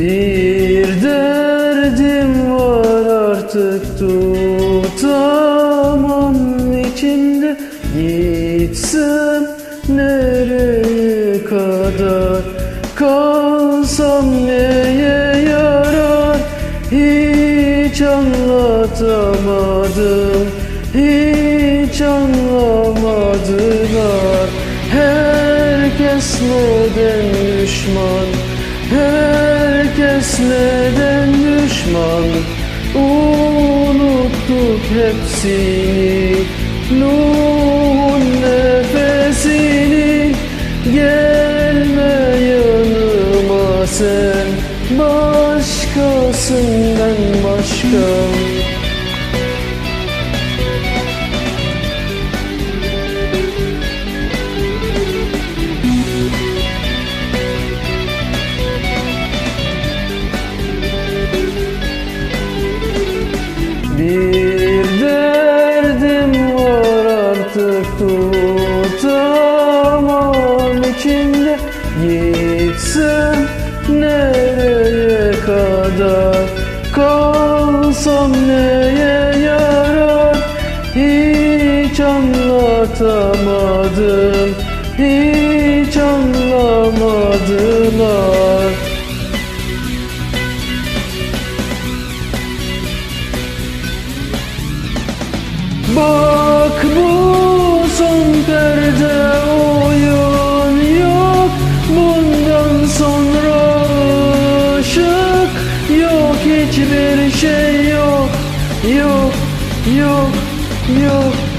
Bir derdim var artık tutamam içimde. Bir kadar Kalsam neye yarar Hiç anlatamadım. Hiç anlamadılar. Herkes neden düşman? Herkes neden düşman? Unuttuk hepsini. Nuh'un içimde Gitsem nereye kadar Kalsam neye yarar? Hiç anlatamadım Hiç anlamadılar. Bak bu son perde oyun Hiçbir şey yok Yok yok yok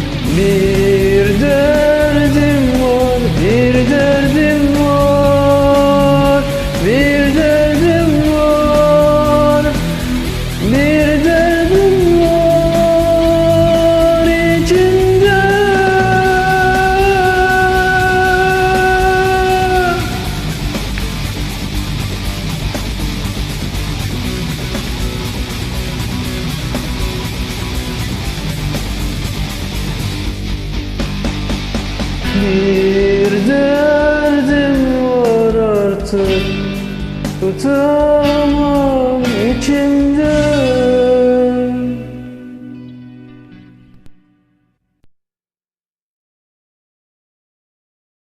Bir derdim var artık. Tutamam içimde.